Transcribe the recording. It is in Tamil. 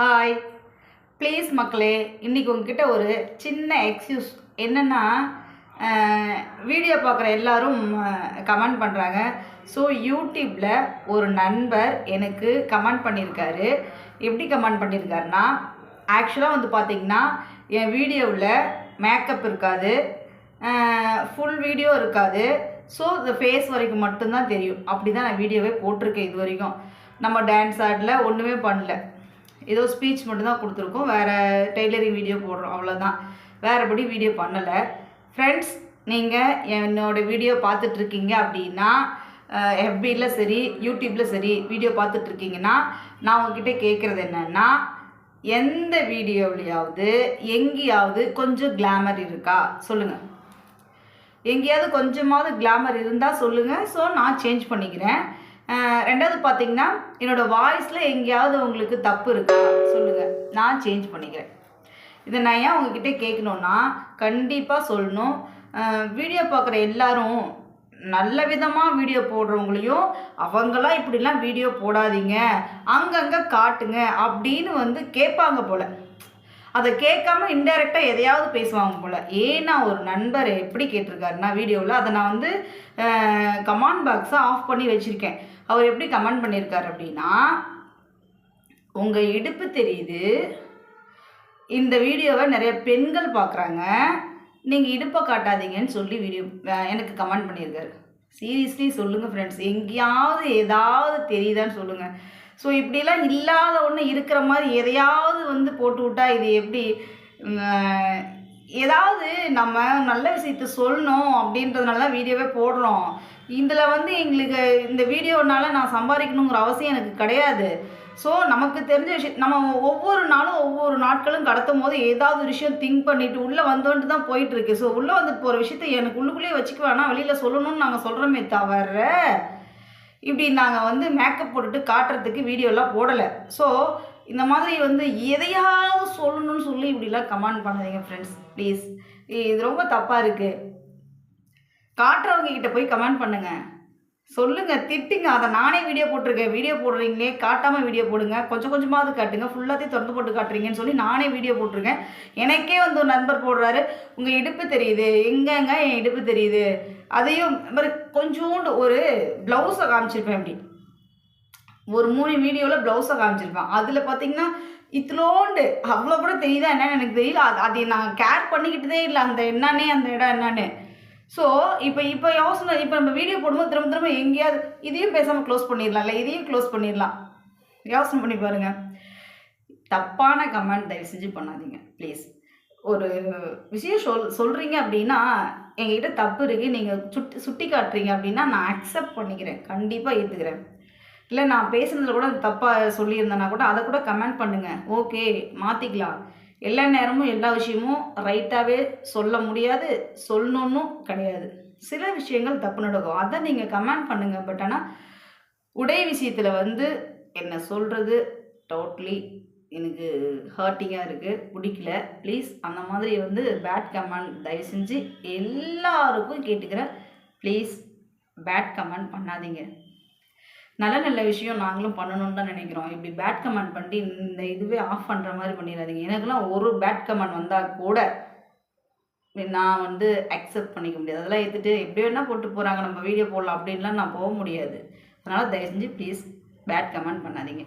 ஹாய் ப்ளீஸ் மக்களே இன்றைக்கி உங்ககிட்ட ஒரு சின்ன எக்ஸ்கியூஸ் என்னென்னா வீடியோ பார்க்குற எல்லாரும் கமெண்ட் பண்ணுறாங்க ஸோ யூடியூப்பில் ஒரு நண்பர் எனக்கு கமெண்ட் பண்ணியிருக்காரு எப்படி கமெண்ட் பண்ணியிருக்காருன்னா ஆக்சுவலாக வந்து பார்த்திங்கன்னா என் வீடியோவில் மேக்கப் இருக்காது. ஃபுல் வீடியோ இருக்காது. ஸோ இந்த ஃபேஸ் வரைக்கும் மட்டும்தான் தெரியும். அப்படி தான் நான் வீடியோவே போட்டிருக்கேன் இது வரைக்கும். நம்ம டான்ஸ் ஆடல ஒன்றுமே பண்ணல. ஏதோ ஸ்பீச் மட்டும்தான் கொடுத்துருக்கோம். வேறு டெய்லரிங் வீடியோ போடுறோம். அவ்வளோதான் வேறுபடி வீடியோ பண்ணலை. ஃப்ரெண்ட்ஸ் நீங்கள் என்னோடய வீடியோ பார்த்துட்ருக்கீங்க அப்படின்னா எஃபியில் சரி யூடியூப்பில் சரி வீடியோ பார்த்துட்ருக்கீங்கன்னா நான் உங்ககிட்ட கேட்குறது என்னென்னா எந்த வீடியோவிலையாவது எங்கேயாவது கொஞ்சம் கிளாமர் இருக்கா? சொல்லுங்கள் எங்கேயாவது கொஞ்சமாவது கிளாமர் இருந்தால் சொல்லுங்கள் ஸோ நான் சேஞ்ச் பண்ணிக்கிறேன். ரெண்டாவது பார்த்தீங்கன்னா என்னோடய வாய்ஸில் எங்கேயாவது உங்களுக்கு தப்பு இருக்கா? சொல்லுங்கள் நான் சேஞ்ச் பண்ணிக்கிறேன். இதை நான் ஏன் உங்ககிட்ட கேட்கணுன்னா கண்டிப்பாக சொல்லணும். வீடியோ பார்க்குற எல்லாரும் நல்ல விதமாக வீடியோ போடுறவங்களையும் அவங்களாம் இப்படிலாம் வீடியோ போடாதீங்க. அங்கங்கே காட்டுங்க அப்படின்னு வந்து கேட்பாங்க போல். அதை கேட்காம இன்டெரக்டாக எதையாவது பேசுவாங்க போல். ஏன்னா ஒரு நண்பர் எப்படி கேட்டிருக்காருன்னா வீடியோவில் அதை நான் வந்து கமெண்ட் பாக்ஸை ஆஃப் பண்ணி வச்சுருக்கேன். அவர் எப்படி கமெண்ட் பண்ணியிருக்காரு அப்படின்னா உங்கள் இடுப்பு தெரியுது. இந்த வீடியோவை நிறைய பெண்கள் பார்க்குறாங்க. நீங்கள் இடுப்பை காட்டாதீங்கன்னு சொல்லி வீடியோ எனக்கு கமெண்ட் பண்ணியிருக்காரு. சீரியஸ்லி சொல்லுங்கள் ஃப்ரெண்ட்ஸ் எங்கேயாவது ஏதாவது தெரியுதான்னு சொல்லுங்கள் ஸோ இப்படிலாம் இல்லாத ஒன்று இருக்கிற மாதிரி எதையாவது வந்து போட்டு விட்டா இது எப்படி ஏதாவது நம்ம நல்ல விஷயத்த சொல்லணும் அப்படின்றதுனால தான் வீடியோவே போடுறோம். இதில் வந்து எங்களுக்கு இந்த வீடியோனால நான் சம்பாதிக்கணுங்கிற அவசியம் எனக்கு கிடையாது. ஸோ நமக்கு தெரிஞ்ச விஷயம் நம்ம ஒவ்வொரு நாளும் ஒவ்வொரு நாட்களும் கடத்தும் போது ஏதாவது ஒரு விஷயம் திங்க் பண்ணிட்டு உள்ளே வந்தோன்ட்டு தான் போயிட்டுருக்கு ஸோ உள்ளே வந்து போகிற விஷயத்த எனக்கு உள்ளுக்குள்ளேயே வச்சுக்க வேணாம் வெளியில் சொல்லணும்னு நாங்கள் சொல்கிறோமே தவிர இப்படி நாங்கள் வந்து மேக்கப் போட்டுட்டு காட்டுறதுக்கு வீடியோலாம் போடலை. ஸோ இந்த மாதிரி வந்து எதையாவது சொல்லணும்னு சொல்லி இப்படிலாம் கமெண்ட் பண்ணாதீங்க ஃப்ரெண்ட்ஸ் ப்ளீஸ் இது ரொம்ப தப்பாக இருக்குது காட்டுறவங்க கிட்ட போய் கமெண்ட் பண்ணுங்கள் சொல்லுங்க திட்டுங்க. அதை நானே வீடியோ போட்டிருக்கேன். வீடியோ போடுறீங்களே காட்டாமல் வீடியோ போடுங்க. கொஞ்சம் கொஞ்சமாவது காட்டுங்க. ஃபுல்லாத்தையும் திறந்து போட்டு காட்டுறீங்கன்னு சொல்லி நானே வீடியோ போட்டிருக்கேன். எனக்கே வந்து ஒரு நண்பர் போடுறாரு. உங்கள் இடுப்பு தெரியுது. எங்கங்க என் இடுப்பு தெரியுது? அதையும் மாதிரி கொஞ்சோண்டு ஒரு ப்ளவுஸை காமிச்சிருப்பேன் இப்படி ஒரு மூணு வீடியோவில் ப்ளவுஸை காமிச்சிருப்பேன். அதில் பார்த்தீங்கன்னா இத்திலோண்டு அவ்வளோ கூட தெரியுதா என்னன்னு எனக்கு தெரியல. அது அதை நான் கேர் பண்ணிக்கிட்டதே இல்லை. அந்த என்னன்னே அந்த இடம் என்னன்னு. ஸோ இப்போ இப்போ யோசனை இப்போ நம்ம வீடியோ போடும்போது திரும்ப திரும்ப எங்கேயாவது இதையும் பேசாமல் க்ளோஸ் பண்ணிடலாம்ல இதையும் க்ளோஸ் பண்ணிடலாம். யோசனை பண்ணி பாருங்கள் தப்பான கமெண்ட் தயவு செஞ்சு பண்ணாதீங்க ப்ளீஸ் ஒரு விஷயம் சொல் சொல்கிறீங்க அப்படின்னா எங்ககிட்ட தப்பு இருக்குது நீங்கள் சுட்டி சுட்டி காட்டுறீங்க அப்படின்னா நான் அக்செப்ட் பண்ணிக்கிறேன். கண்டிப்பாக ஏற்றுக்கிறேன் இல்லை நான் பேசுனதில் கூட தப்பாக சொல்லியிருந்தேன்னா கூட அதை கூட கமெண்ட் பண்ணுங்கள் ஓகே மாற்றிக்கலாம் எல்லா நேரமும் எல்லா விஷயமும் ரைட்டாகவே சொல்ல முடியாது சொல்லணுன்னும் கிடையாது. சில விஷயங்கள் தப்பு நடக்கும். அதை நீங்கள் கமெண்ட் பண்ணுங்கள் பட் ஆனால் உடை விஷயத்தில் வந்து என்ன சொல்கிறது டோட்லி எனக்கு ஹர்ட்டிங்காக இருக்குது பிடிக்கல. ப்ளீஸ் அந்த மாதிரி வந்து பேட் கமெண்ட் தயவு செஞ்சு எல்லாருக்கும் கேட்டுக்கிறேன். ப்ளீஸ் பேட் கமெண்ட் பண்ணாதீங்க. நல்ல நல்ல விஷயம் நாங்களும் பண்ணணும்னு தான் நினைக்கிறோம். இப்படி பேட் கமெண்ட் பண்ணி இந்த இதுவே ஆஃப் பண்ணுற மாதிரி பண்ணிடாதீங்க. எனக்குலாம் ஒரு பேட் கமெண்ட் வந்தால் கூட நான் வந்து அக்செப்ட் பண்ணிக்க முடியாது. அதெல்லாம் எடுத்துகிட்டு எப்படி வேணால் போட்டு போகிறாங்க நம்ம வீடியோ போடலாம் அப்படின்லாம் நான் போக முடியாது. அதனால் தயவு செஞ்சு ப்ளீஸ் பேட் கமெண்ட் பண்ணாதீங்க.